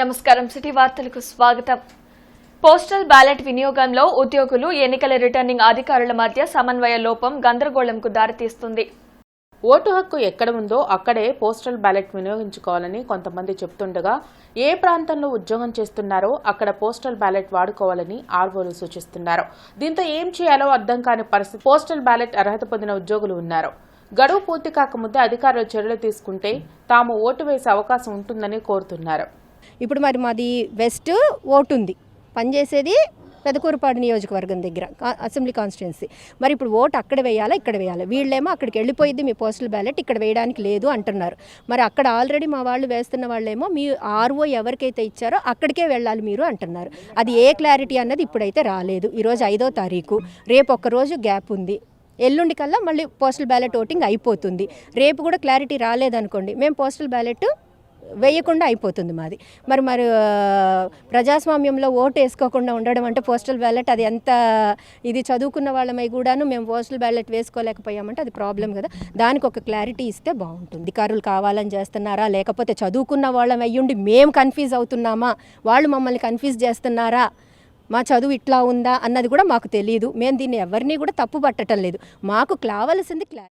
నమస్కారం సిటీ వార్తలకు స్వాగతం. పోస్టల్ బ్యాలెట్ వినియోగంలో ఉద్యోగులు ఎన్నికల రిటర్నింగ్ అధికారుల మధ్య సమన్వయ లోపం గందరగోళంకు దారితీస్తుంది. ఓటు హక్కు ఎక్కడ ఉందో అక్కడే పోస్టల్ బ్యాలెట్ వినియోగించుకోవాలని కొంతమంది చెప్తుండగా ఏ ప్రాంతంలో ఉద్యోగం చేస్తున్నారో అక్కడ పోస్టల్ బ్యాలెట్ వాడుకోవాలని ఆర్వోలు సూచిస్తున్నారు. దీంతో ఏం చేయాలో అర్థం కాని పరిస్థితి పోస్టల్ బ్యాలెట్ అర్హత పొందిన ఉద్యోగులు ఉన్నారు. గడువు పూర్తి కాకముందే అధికారులు చర్యలు తీసుకుంటే తాము ఓటు వేసే అవకాశం ఉంటుందని కోరుతున్నారు. ఇప్పుడు మరి మాది వెస్ట్ ఓటు ఉంది. పనిచేసేది పెదకూరుపాడు నియోజకవర్గం దగ్గర అసెంబ్లీ కాన్స్టిట్యున్సీ మరి ఇప్పుడు ఓటు అక్కడ వేయాలా ఇక్కడ వేయాలా? వీళ్ళేమో అక్కడికి వెళ్ళిపోయింది మీ పోస్టల్ బ్యాలెట్ ఇక్కడ వేయడానికి లేదు అంటున్నారు. మరి అక్కడ ఆల్రెడీ మా వాళ్ళు వేస్తున్న వాళ్ళేమో మీ ఆర్ఓ ఎవరికైతే ఇచ్చారో అక్కడికే వెళ్ళాలి మీరు అంటున్నారు. అది ఏ క్లారిటీ అన్నది ఇప్పుడైతే రాలేదు. ఈరోజు ఐదో తారీఖు. రేపు ఒక్క రోజు గ్యాప్ ఉంది. ఎల్లుండి కల్లా మళ్ళీ పోస్టల్ బ్యాలెట్ ఓటింగ్ అయిపోతుంది. రేపు కూడా క్లారిటీ రాలేదనుకోండి. మేము పోస్టల్ బ్యాలెట్ వేయకుండా అయిపోతుంది మాది. మరి మరి ప్రజాస్వామ్యంలో ఓటు వేసుకోకుండా ఉండడం అంటే పోస్టల్ బ్యాలెట్ అది ఎంత ఇది చదువుకున్న వాళ్ళమై కూడాను మేము పోస్టల్ బ్యాలెట్ వేసుకోలేకపోయామంటే అది ప్రాబ్లం కదా. దానికి ఒక క్లారిటీ ఇస్తే బాగుంటుంది. అధికారులు కావాలని చేస్తున్నారా? లేకపోతే చదువుకున్న వాళ్ళం అయ్యుండి మేము కన్ఫ్యూజ్ అవుతున్నామా? వాళ్ళు మమ్మల్ని కన్ఫ్యూజ్ చేస్తున్నారా? మా చదువు ఇట్లా ఉందా? అన్నది కూడా మాకు తెలియదు మేము దీన్ని ఎవరిని కూడా తప్పు పట్టడం లేదు. మాకు కావలసింది క్లారి